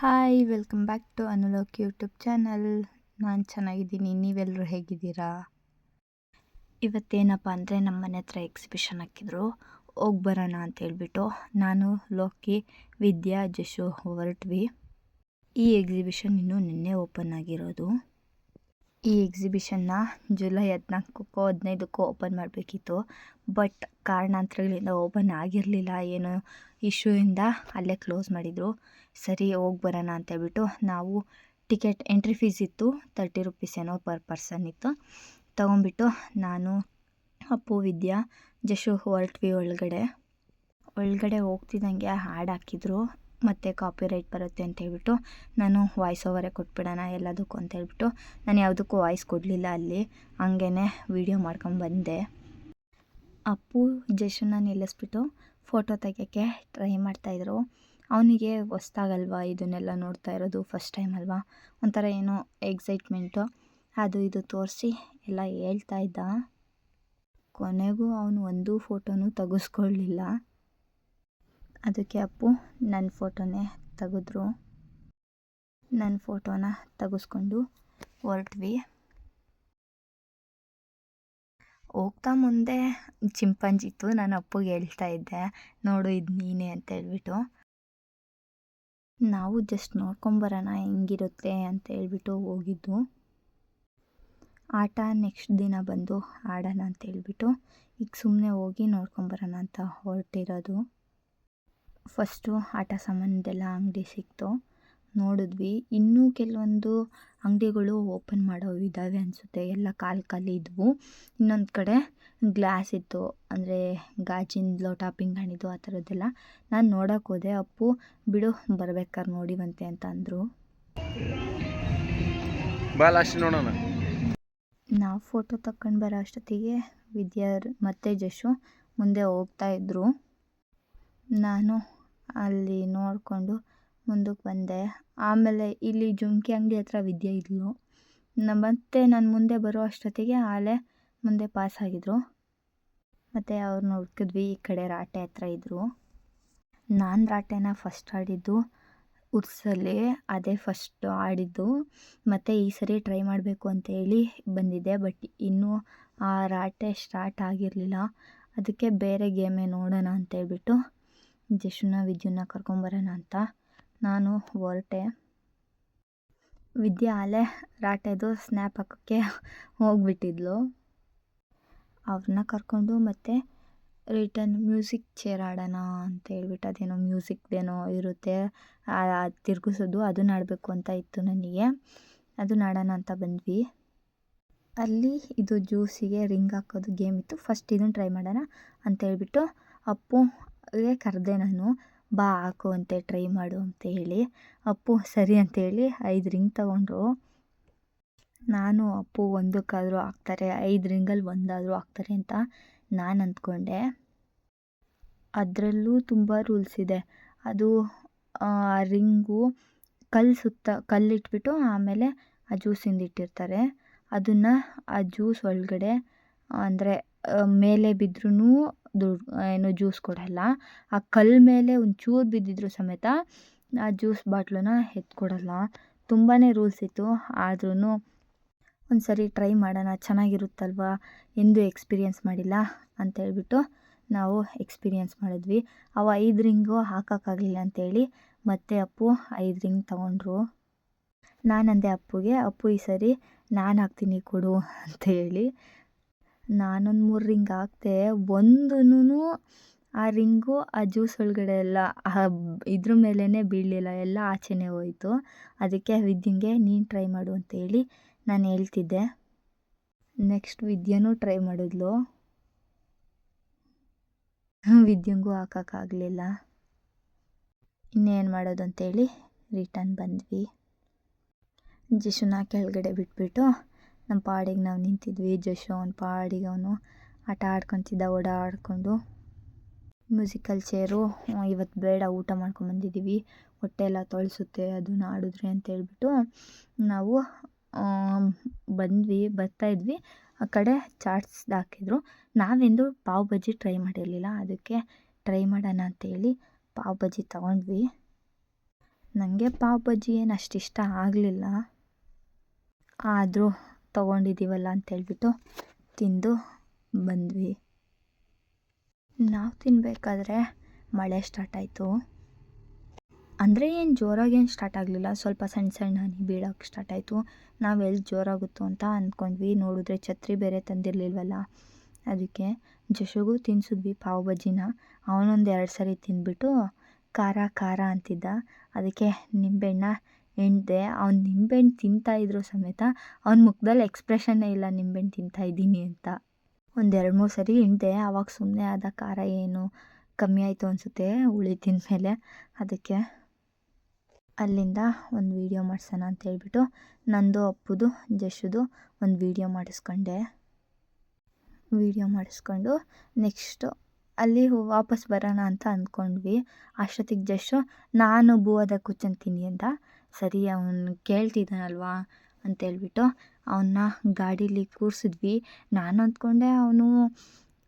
Hi welcome back to Anulok YouTube channel ನಾನು ಚೆನ್ನಾಗಿದ್ದೀನಿ. ನೀವೆಲ್ಲರೂ ಹೇಗಿದ್ದೀರಾ? ಇವತ್ತೇನಪ್ಪ ಅಂದರೆ ನಮ್ಮ ಮನೆ ಹತ್ರ ಎಕ್ಸಿಬಿಷನ್ ಹಾಕಿದ್ರು. ಹೋಗಿ ಬರೋಣ ಅಂತ ಹೇಳ್ಬಿಟ್ಟು ನಾನು, ಲೋಕಿ, ವಿದ್ಯಾ, ಜಶು ಹೊರಟ್ವಿ. ಈ ಎಕ್ಸಿಬಿಷನ್ ಇನ್ನೂ ನಿನ್ನೆ ಓಪನ್ ಆಗಿರೋದು. ಈ ಎಕ್ಸಿಬಿಷನ್ನ ಜುಲೈ ಹದಿನಾಲ್ಕಕ್ಕೋ ಹದಿನೈದಕ್ಕೋ ಓಪನ್ ಮಾಡಬೇಕಿತ್ತು. ಬಟ್ ಕಾರಣಾಂತರಗಳಿಂದ ಓಪನ್ ಆಗಿರಲಿಲ್ಲ, ಏನೋ ಇಶ್ಯೂಯಿಂದ ಅಲ್ಲೇ ಕ್ಲೋಸ್ ಮಾಡಿದರು. ಸರಿ, ಹೋಗಿ ಬರೋಣ ಅಂತೇಳ್ಬಿಟ್ಟು ನಾವು ಟಿಕೆಟ್ ಎಂಟ್ರಿ ಫೀಸ್ ಇತ್ತು ತರ್ಟಿ ರುಪೀಸ್ ಏನೋ ಪರ್ ಪರ್ಸನ್ ಇತ್ತು. ತೊಗೊಂಬಿಟ್ಟು ನಾನು ಅಪ್ಪು, ವಿದ್ಯಾ, ಜಶು ಹೊರಟ್ವಿ ಒಳಗಡೆ. ಒಳಗಡೆ ಹೋಗ್ತಿದ್ದಂಗೆ ಹಾಡು ಹಾಕಿದ್ರು. ಮತ್ತು ಕಾಪಿ ರೈಟ್ ಬರುತ್ತೆ ಅಂತ ಹೇಳ್ಬಿಟ್ಟು ನಾನು ವಾಯ್ಸ್ ಓವರೇ ಕೊಟ್ಬಿಡೋಣ ಎಲ್ಲದಕ್ಕೂ ಅಂತ ಹೇಳ್ಬಿಟ್ಟು ನಾನು ಯಾವುದಕ್ಕೂ ವಾಯ್ಸ್ ಕೊಡಲಿಲ್ಲ ಅಲ್ಲಿ. ಹಂಗೇ ವೀಡಿಯೋ ಮಾಡ್ಕೊಂಬಂದೆ ಅಪ್ಪು ಜಶನ್ನ ನಿಲ್ಲಿಸ್ಬಿಟ್ಟು ಫೋಟೋ ತೆಗಿಯೋಕ್ಕೆ ಟ್ರೈ ಮಾಡ್ತಾಯಿದ್ರು ಅವನಿಗೆ ಹೊಸ್ದಾಗಲ್ವಾ ಇದನ್ನೆಲ್ಲ ನೋಡ್ತಾ ಇರೋದು ಫಸ್ಟ್ ಟೈಮ್ ಅಲ್ವಾ? ಒಂಥರ ಏನೋ ಎಕ್ಸೈಟ್ಮೆಂಟು ಅದು ಇದು ತೋರಿಸಿ ಎಲ್ಲ ಹೇಳ್ತಾ ಇದ್ದ. ಕೊನೆಗೂ ಅವನು ಒಂದು ಫೋಟೋನೂ ತೆಗೆಸ್ಕೊಳ್ಳಿಲ್ಲ ಅದಕ್ಕೆ ಅಪ್ಪು ನನ್ನ ಫೋಟೋನೇ ತೆಗೆದ್ರು. ನನ್ನ ಫೋಟೋನ ತೆಗೆಸ್ಕೊಂಡು ಹೊರಟ್ವಿ. ಹೋಗ್ತಾ ಮುಂದೆ ಚಿಂಪಂಜಿತ್ತು, ನಾನು ಅಪ್ಪಗೆ ಹೇಳ್ತಾ ಇದ್ದೆ, ನೋಡು ಇದು ನೀನೇ ಅಂತ ಹೇಳ್ಬಿಟ್ಟು. ನಾವು ಜಸ್ಟ್ ನೋಡ್ಕೊಂಬರೋಣ ಹೆಂಗಿರುತ್ತೆ ಅಂತ ಹೇಳ್ಬಿಟ್ಟು ಹೋಗಿದ್ದು. ಆಟ ನೆಕ್ಸ್ಟ್ ದಿನ ಬಂದು ಆಡೋಣ ಅಂತ ಹೇಳ್ಬಿಟ್ಟು, ಈಗ ಸುಮ್ಮನೆ ಹೋಗಿ ನೋಡ್ಕೊಂಬರೋಣ ಅಂತ ಹೊರಟಿರೋದು. ಫಸ್ಟು ಆಟ ಸಾಮಾನ್ದೆಲ್ಲ ಅಂಗಡಿ ಸಿಕ್ತು. ನೋಡಿದ್ವಿ. ಇನ್ನೂ ಕೆಲವೊಂದು ಅಂಗಡಿಗಳು ಓಪನ್ ಮಾಡೋ ಇದ್ದಾವೆ ಅನಿಸುತ್ತೆ. ಎಲ್ಲ ಕಾಲು ಖಾಲಿ ಇದ್ವು. ಇನ್ನೊಂದು ಕಡೆ ಗ್ಲಾಸ್ ಇತ್ತು. ಅಂದರೆ ಗಾಜಿನ ಲೋಟ ಪಿಂಗಾಣಿದು ಆ ಥರದ್ದೆಲ್ಲ. ನಾನು ನೋಡೋಕೆ ಹೋದೆ. ಅಪ್ಪು ಬಿಡು ಬರ್ಬೇಕಾದ್ರೆ ನೋಡಿವಂತೆ ಅಂತ ಅಂದರು. ನೋಡೋಣ. ನಾವು ಫೋಟೋ ತಕ್ಕೊಂಡು ಬರೋ ಅಷ್ಟೊತ್ತಿಗೆ ವಿದ್ಯಾರ್ ಮತ್ತು ಜಶು ಮುಂದೆ ಹೋಗ್ತಾ ಇದ್ದರು ನಾನು ಅಲ್ಲಿ ನೋಡಿಕೊಂಡು ಮುಂದಕ್ಕೆ ಬಂದೆ. ಆಮೇಲೆ ಇಲ್ಲಿ ಜುಮ್ಕಿ ಅಂಗಡಿ ಹತ್ರ ವಿದ್ಯೆ ಇದ್ಲು. ಮತ್ತೆ ನಾನು ಮುಂದೆ ಬರೋ ಅಷ್ಟೊತ್ತಿಗೆ ಆಲೆ ಮುಂದೆ ಆಗಿದ್ರು. ಮತ್ತು ಅವ್ರನ್ನ ಹುಡ್ಕಿದ್ವಿ, ಈ ಕಡೆ ರಾಟೆ ಹತ್ರ ಇದ್ದರು ನಾನು ರಾಟೆನ ಫಸ್ಟ್ ಆಡಿದ್ದು, ಉರ್ಸಲ್ಲಿ ಅದೇ ಫಸ್ಟ್ ಆಡಿದ್ದು. ಮತ್ತು ಈ ಸರಿ ಟ್ರೈ ಮಾಡಬೇಕು ಅಂತ ಹೇಳಿ ಬಂದಿದ್ದೆ ಬಟ್ ಇನ್ನೂ ಆ ರಾಟೆ ಸ್ಟಾರ್ಟ್ ಆಗಿರಲಿಲ್ಲ. ಅದಕ್ಕೆ ಬೇರೆ ಗೇಮೇ ನೋಡೋಣ ಅಂತ ಹೇಳ್ಬಿಟ್ಟು ಜಶುನ ವಿದ್ಯುನ್ನ ಕರ್ಕೊಂಬರೋಣ ಅಂತ. ನಾನು ಹೊರಟೆ. ವಿದ್ಯಾ ಅಲ್ಲೇ ರಾಟೆದು ಸ್ನ್ಯಾಪ್ ಹಾಕೋಕ್ಕೆ ಹೋಗ್ಬಿಟ್ಟಿದ್ಲು. ಅವ್ರನ್ನ ಕರ್ಕೊಂಡು ಮತ್ತೆ ರಿಟರ್ನ್ ಮ್ಯೂಸಿಕ್ ಚೇರ್ ಆಡೋಣ ಅಂತ ಹೇಳ್ಬಿಟ್ಟು ಅದೇನೋ ಮ್ಯೂಸಿಕ್ದೇನೋ ಇರುತ್ತೆ ತಿರುಗಿಸೋದು ಅದನ್ನ ಆಡಬೇಕು ಅಂತ ಇತ್ತು ನನಗೆ. ಅದು ಆಡೋಣ ಅಂತ ಬಂದ್ವಿ. ಅಲ್ಲಿ ಇದು ಜ್ಯೂಸಿಗೆ ರಿಂಗ್ ಹಾಕೋದು ಗೇಮ್ ಇತ್ತು. ಫಸ್ಟ್ ಇದನ್ನು ಟ್ರೈ ಮಾಡೋಣ ಅಂತ ಹೇಳ್ಬಿಟ್ಟು ಅಪ್ಪುಗೆ ಕರೆದೆ ನಾನು, ಬಾ ಹಾಕು ಅಂತೆ ಟ್ರೈ ಮಾಡು ಅಂತ ಹೇಳಿ. ಅಪ್ಪು ಸರಿ ಅಂತೇಳಿ ಐದು ರಿಂಗ್ ತಗೊಂಡ್ರು. ನಾನು ಅಪ್ಪು ಒಂದಕ್ಕಾದರೂ ಹಾಕ್ತಾರೆ, ಐದು ರಿಂಗಲ್ಲಿ ಒಂದಾದರೂ ಹಾಕ್ತಾರೆ ಅಂತ ನಾನು ಅಂದ್ಕೊಂಡೆ. ಅದರಲ್ಲೂ ತುಂಬ ರೂಲ್ಸ್ ಇದೆ. ಅದು, ಆ, ರಿಂಗು ಕಲ್ಲು ಸುತ್ತ ಕಲ್ಲಿಟ್ಬಿಟ್ಟು ಆಮೇಲೆ ಆ ಜ್ಯೂಸಿಂದ ಇಟ್ಟಿರ್ತಾರೆ. ಅದನ್ನು ಆ ಜ್ಯೂಸ್ ಒಳಗಡೆ, ಅಂದರೆ ಮೇಲೆ ಬಿದ್ರೂ ದುಡ್ಡು ಏನು ಜ್ಯೂಸ್ ಕೊಡಲ್ಲ. ಆ ಕಲ್ಲು ಮೇಲೆ ಒಂಚೂರು ಬಿದ್ದಿದ್ರು ಸಮೇತ ಆ ಜ್ಯೂಸ್ ಬಾಟ್ಲನ್ನ ಎತ್ಕೊಡಲ್ಲ. ತುಂಬಾ ರೂಲ್ಸ್ ಇತ್ತು. ಆದ್ರೂ ಒಂದು ಸರಿ ಟ್ರೈ ಮಾಡೋಣ. ಚೆನ್ನಾಗಿರುತ್ತಲ್ವ? ಎಂದು ಎಕ್ಸ್ಪೀರಿಯೆನ್ಸ್ ಮಾಡಿಲ್ಲ ಅಂತ ಹೇಳ್ಬಿಟ್ಟು ನಾವು ಎಕ್ಸ್ಪೀರಿಯೆನ್ಸ್ ಮಾಡಿದ್ವಿ. ಅವ ಐದು ರಿಂಗು ಹಾಕೋಕ್ಕಾಗಲಿಲ್ಲ ಅಂತೇಳಿ ಮತ್ತೆ ಅಪ್ಪು ಐದು ರಿಂಗ್ ತೊಗೊಂಡ್ರು. ನಾನು ಅಂದೆ ಅಪ್ಪುಗೆ, ಅಪ್ಪು ಈ ಸರಿ ನಾನು ಹಾಕ್ತೀನಿ ಕೊಡು ಅಂತ ಹೇಳಿ ನಾನೊಂದು ಮೂರು ರಿಂಗ್ ಹಾಕ್ದೆ ಒಂದೂ ಆ ರಿಂಗು ಆ ಜ್ಯೂಸ್ ಒಳಗಡೆ ಎಲ್ಲ ಇದ್ರ ಮೇಲೇ ಬೀಳಲಿಲ್ಲ, ಎಲ್ಲ ಆಚೆನೇ ಹೋಯಿತು. ಅದಕ್ಕೆ ವಿದ್ಯೆಗೆ ನೀನು ಟ್ರೈ ಮಾಡು ಅಂತ ಹೇಳಿ ನಾನು ಹೇಳ್ತಿದ್ದೆ. ನೆಕ್ಸ್ಟ್ ವಿದ್ಯೆನೂ ಟ್ರೈ ಮಾಡಿದ್ಲು. ವಿದ್ಯೆಗೂ ಹಾಕೋಕ್ಕಾಗಲಿಲ್ಲ ಇನ್ನೇನು ಮಾಡೋದು ಅಂತೇಳಿ ರಿಟರ್ನ್ ಬಂದ್ವಿ. ಜಿಶುನ ಕೆಳಗಡೆ ಬಿಟ್ಬಿಟ್ಟು ನಮ್ಮ ಪಾಡಿಗೆ ನಾವು ನಿಂತಿದ್ವಿ. ಜಶು ಅವ್ನ ಪಾಡಿಗೆ ಅವನು ಆಟ ಆಡ್ಕೊತಿದ್ದ ಓಡಾಡಿಕೊಂಡು ಮ್ಯೂಸಿಕಲ್ ಚೇರು ಇವತ್ತು ಬೇಡ, ಊಟ ಮಾಡ್ಕೊಂಬಂದಿದ್ದೀವಿ ಹೊಟ್ಟೆ ಎಲ್ಲ ತೊಳಸುತ್ತೆ, ಅದನ್ನ ಆಡಿದ್ರೆ ಅಂತ ಹೇಳ್ಬಿಟ್ಟು ನಾವು ಬಂದ್ವಿ ಬರ್ತಾಯಿದ್ವಿ ಆ ಕಡೆ ಚಾಟ್ಸ್ ಹಾಕಿದ್ರು. ನಾವೆಂದು ಪಾವ್ ಬಜ್ಜಿ ಟ್ರೈ ಮಾಡಿರಲಿಲ್ಲ. ಅದಕ್ಕೆ ಟ್ರೈ ಮಾಡೋಣ ಅಂತೇಳಿ ಪಾವ್ ಬಜ್ಜಿ ತಗೊಂಡ್ವಿ. ನನಗೆ ಪಾವ್ ಬಜ್ಜಿ ಏನು ಅಷ್ಟು ಇಷ್ಟ ಆಗಲಿಲ್ಲ. ಆದರೂ ತೊಗೊಂಡಿದ್ದೀವಲ್ಲ ಅಂತೇಳ್ಬಿಟ್ಟು ತಿಂದು ಬಂದ್ವಿ. ನಾವು ತಿನ್ನಬೇಕಾದ್ರೆ ಮಳೆ ಸ್ಟಾರ್ಟ್ ಆಯಿತು. ಅಂದರೆ ಏನು ಜೋರಾಗೇನು ಸ್ಟಾರ್ಟ್ ಆಗಲಿಲ್ಲ, ಸ್ವಲ್ಪ ಸಣ್ಣ ಸಣ್ಣ ಹನಿ ಬೀಳೋಕ್ಕೆ ಸ್ಟಾರ್ಟ್ ಆಯಿತು. ನಾವು ಎಲ್ಲಿ ಜೋರಾಗುತ್ತೋ ಅಂತ ಅಂದ್ಕೊಂಡ್ವಿ ನೋಡಿದ್ರೆ ಛತ್ರಿ ಬೇರೆ ತಂದಿರಲಿಲ್ವಲ್ಲ. ಅದಕ್ಕೆ ಜಶುಗೂ ತಿನ್ಸಿದ್ವಿ ಪಾವ್ ಬಜ್ಜಿನ. ಅವನೊಂದು ಎರಡು ಸರಿ ತಿಂದ್ಬಿಟ್ಟು, ಖಾರ ಖಾರ ಅಂತಿದ್ದ. ಅದಕ್ಕೆ ನಿಂಬೆಹಣ್ಣ ಹಿಂಡ್ದೆ ಅವ್ನು ನಿಂಬೆಹಣ್ಣು ತಿಂತಾಯಿದ್ರು ಸಮೇತ ಅವ್ನ ಮುಖದಲ್ಲಿ ಎಕ್ಸ್ಪ್ರೆಷನ್ನೇ ಇಲ್ಲ ನಿಂಬೆಹಣ್ಣು ತಿಂತಾ ಇದ್ದೀನಿ ಅಂತ. ಒಂದು ಎರಡು ಮೂರು ಸರಿ ಹಿಂಡ್ದೆ ಆವಾಗ ಸುಮ್ಮನೆ ಆದ ಖಾರ ಏನು ಕಮ್ಮಿ ಆಯಿತು ಅನಿಸುತ್ತೆ ಹುಳಿ ತಿಂದಮೇಲೆ. ಅದಕ್ಕೆ ಅಲ್ಲಿಂದ ಒಂದು ವೀಡಿಯೋ ಮಾಡ್ಸೋಣ ಅಂತ ಹೇಳ್ಬಿಟ್ಟು ನಂದು, ಅಪ್ಪುದು, ಜಶುದು ಒಂದು ವೀಡಿಯೋ ಮಾಡಿಸ್ಕೊಂಡೆ. ವೀಡಿಯೋ ಮಾಡಿಸ್ಕೊಂಡು ನೆಕ್ಸ್ಟು ಅಲ್ಲಿ ವಾಪಸ್ ಬರೋಣ ಅಂತ ಅಂದ್ಕೊಂಡ್ವಿ. ಅಷ್ಟೊತ್ತಿಗೆ ಜಶು, ನಾನು ಭೂವದ ಕುಚ್ಚಂತೀನಿ ಅಂತ. ಸರಿ, ಅವನು ಕೇಳ್ತಿದ್ದಾನಲ್ವಾ ಅಂತೇಳ್ಬಿಟ್ಟು ಅವನ್ನ ಗಾಡೀಲಿ ಕೂರಿಸಿದ್ವಿ. ನಾನು ಅಂದ್ಕೊಂಡೆ ಅವನು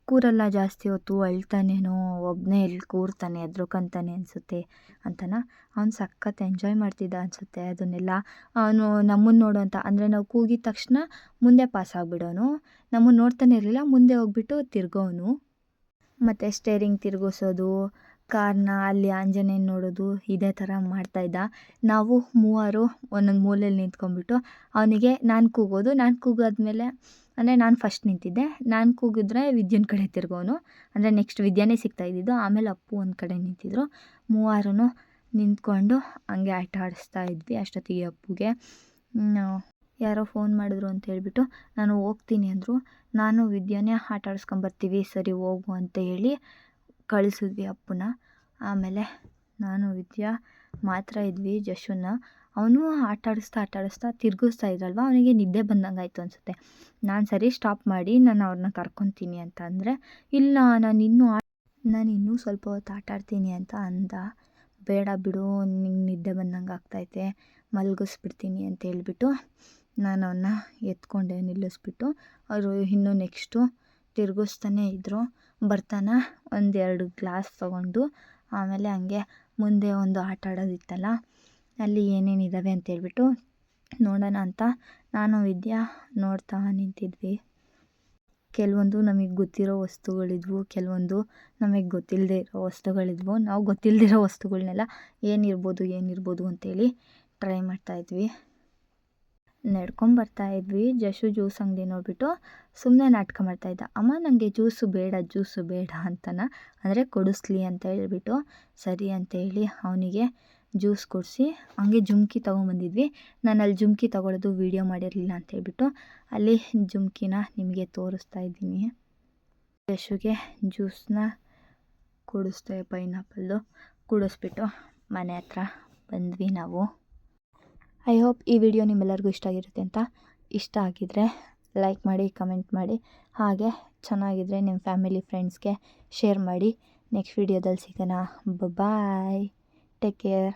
ಕೂರಲ್ಲ ಜಾಸ್ತಿ ಹೊತ್ತು, ಅಳ್ತಾನೇನೋ ಒಬ್ಬನೇ ಇಲ್ಲಿ ಕೂರ್ತಾನೆ ಎದ್ರಕಂತಾನೆ ಅನಿಸುತ್ತೆ ಅಂತನ ಅವ್ನು ಸಖತ್ ಎಂಜಾಯ್ ಮಾಡ್ತಿದ್ದ ಅನಿಸುತ್ತೆ ಅದನ್ನೆಲ್ಲ. ಅವನು ನಮ್ಮನ್ನು ನೋಡುವಂಥ ಅಂದರೆ ನಾವು ಕೂಗಿದ ತಕ್ಷಣ ಮುಂದೆ ಪಾಸ್ ಆಗಿಬಿಡೋನು. ನಮ್ಮನ್ನು ನೋಡ್ತಾನೆ ಇರಲಿಲ್ಲ, ಮುಂದೆ ಹೋಗ್ಬಿಟ್ಟು ತಿರ್ಗೋನು. ಮತ್ತು ಸ್ಟೇರಿಂಗ್ ತಿರುಗಿಸೋದು ಕಾರ್ನ ಅಲ್ಲಿ ಆಂಜನೇಯನ ನೋಡೋದು ಇದೇ ಥರ ಮಾಡ್ತಾಯಿದ್ದ ನಾವು ಮೂವರು ಒಂದೊಂದು ಮೂಲೆಯಲ್ಲಿ ನಿಂತ್ಕೊಂಡ್ಬಿಟ್ಟು ಅವನಿಗೆ ನಾನು ಕೂಗೋದು, ನಾನು ಕೂಗಾದ್ಮೇಲೆ ಅಂದರೆ ನಾನು ಫಸ್ಟ್ ನಿಂತಿದ್ದೆ. ನಾನು ಕೂಗಿದ್ರೆ ವಿದ್ಯುನ್ ಕಡೆ ತಿರ್ಗೋನು. ಅಂದರೆ ನೆಕ್ಸ್ಟ್ ವಿದ್ಯಾನೇ ಸಿಗ್ತಾ ಇದ್ದಿದ್ದು. ಆಮೇಲೆ ಅಪ್ಪು ಒಂದು ಕಡೆ ನಿಂತಿದ್ದರು ಮೂವರು ನಿಂತ್ಕೊಂಡು ಹಂಗೆ ಆಟ ಆಡಿಸ್ತಾ ಇದ್ವಿ ಅಷ್ಟೊತ್ತಿಗೆ ಅಪ್ಪುಗೆ. ಯಾರೋ ಫೋನ್ ಮಾಡಿದ್ರು ಅಂತ ಹೇಳ್ಬಿಟ್ಟು ನಾನು ಹೋಗ್ತೀನಿ ಅಂದರು. ನಾನು ವಿದ್ಯಾನೇ ಆಟ ಆಡಿಸ್ಕೊಂಬರ್ತೀವಿ ಸರಿ ಹೋಗು ಅಂತ ಹೇಳಿ ಕಳಿಸಿದ್ವಿ ಅಪ್ಪನ. ಆಮೇಲೆ ನಾನು, ವಿದ್ಯಾ ಮಾತ್ರ ಇದ್ವಿ ಜಶುನ. ಅವನು ಆಟ ಆಡಿಸ್ತಾ ಆಟ ಆಡಿಸ್ತಾ ತಿರುಗಿಸ್ತಾ ಇದ್ದಲ್ವ ಅವನಿಗೆ ನಿದ್ದೆ ಬಂದಂಗೆ ಆಯಿತು ಅನಿಸುತ್ತೆ. ನಾನು ಸರಿ ಸ್ಟಾಪ್ ಮಾಡಿ ನಾನು ಅವ್ರನ್ನ ಕರ್ಕೊತೀನಿ ಅಂತ ಅಂದರೆ, ಇಲ್ಲ, ನಾನು ಇನ್ನೂ ಆ ನಾನು ಇನ್ನೂ ಸ್ವಲ್ಪ ಹೊತ್ತು ಆಟ ಆಡ್ತೀನಿ ಅಂತ ಅಂದ. ಬೇಡ ಬಿಡು, ನಿಂಗೆ ನಿದ್ದೆ ಬಂದಂಗೆ ಆಗ್ತೈತೆ, ಮಲಗಿಸ್ಬಿಡ್ತೀನಿ ಅಂತ ಹೇಳ್ಬಿಟ್ಟು ನಾನು ಅವನ್ನ ಎತ್ಕೊಂಡೆ ನಿಲ್ಲಿಸ್ಬಿಟ್ಟು. ಅವರು ಇನ್ನೂ ನೆಕ್ಸ್ಟು ತಿರುಗಿಸ್ತಾನೇ ಇದ್ದರು ಬರ್ತಾನೆ, ಒಂದೆರಡು ಗ್ಲಾಸ್ ತೊಗೊಂಡು ಆಮೇಲೆ ಹಂಗೆ ಮುಂದೆ ಒಂದು ಆಟ ಆಡೋದಿತ್ತಲ್ಲ, ಅಲ್ಲಿ ಏನೇನು ಇದಾವೆ ಅಂತ ಹೇಳ್ಬಿಟ್ಟು ನೋಡೋಣ ಅಂತ ನಾನು ವಿದ್ಯಾ ನೋಡ್ತಾ ನಿಂತಿದ್ವಿ. ಕೆಲವೊಂದು ನಮಗೆ ಗೊತ್ತಿರೋ ವಸ್ತುಗಳಿದ್ವು, ಕೆಲವೊಂದು ನಮಗೆ ಗೊತ್ತಿಲ್ಲದೆ ಇರೋ ವಸ್ತುಗಳಿದ್ವು. ನಾವು ಗೊತ್ತಿಲ್ಲದಿರೋ ವಸ್ತುಗಳನ್ನೆಲ್ಲ ಏನಿರ್ಬೋದು ಏನಿರ್ಬೋದು ಅಂತೇಳಿ ಟ್ರೈ ಮಾಡ್ತಾಯಿದ್ವಿ ನಡ್ಕೊಂಬರ್ತಾ ಇದ್ವಿ. ಜಶು ಜ್ಯೂಸ್ ಅಂಗಡಿ ನೋಡಿಬಿಟ್ಟು ಸುಮ್ಮನೆ ನಾಟಕ ಮಾಡ್ತಾಯಿದ್ದ ಅಮ್ಮ ನನಗೆ ಜ್ಯೂಸು ಬೇಡ ಜ್ಯೂಸು ಬೇಡ ಅಂತನ. ಅಂದರೆ ಕೊಡಿಸ್ಲಿ ಅಂತ ಹೇಳ್ಬಿಟ್ಟು ಸರಿ ಅಂತ ಹೇಳಿ ಅವನಿಗೆ ಜ್ಯೂಸ್ ಕೊಡಿಸಿ ಹಂಗೆ ಜುಮ್ಕಿ ತೊಗೊಂಬಂದಿದ್ವಿ. ನಾನು ಅಲ್ಲಿ ಜುಮ್ಕಿ ತೊಗೊಳೋದು ವೀಡಿಯೋ ಮಾಡಿರಲಿಲ್ಲ ಅಂತ ಹೇಳ್ಬಿಟ್ಟು ಅಲ್ಲಿ ಜುಮ್ಕಿನ ನಿಮಗೆ ತೋರಿಸ್ತಾ ಇದ್ದೀನಿ. ಯಶುಗೆ ಜ್ಯೂಸನ್ನ ಕುಡಿಸ್ತೇವೆ ಪೈನಾಪಲ್ಲು. ಕುಡಿಸ್ಬಿಟ್ಟು ಮನೆ ಹತ್ರ ಬಂದ್ವಿ ನಾವು. ಐ ಹೋಪ್ ಈ ವಿಡಿಯೋ ನಿಮ್ಮೆಲ್ಲರಿಗೂ ಇಷ್ಟ ಆಗಿರುತ್ತೆ ಅಂತ ಇಷ್ಟ ಆಗಿದ್ದರೆ ಲೈಕ್ ಮಾಡಿ, ಕಮೆಂಟ್ ಮಾಡಿ, ಹಾಗೆ ಚೆನ್ನಾಗಿದ್ದರೆ ನಿಮ್ಮ ಫ್ಯಾಮಿಲಿ, ಫ್ರೆಂಡ್ಸ್ಗೆ ಶೇರ್ ಮಾಡಿ. ನೆಕ್ಸ್ಟ್ ವಿಡಿಯೋದಲ್ಲಿ ಸಿಗೋಣ. Bye take care.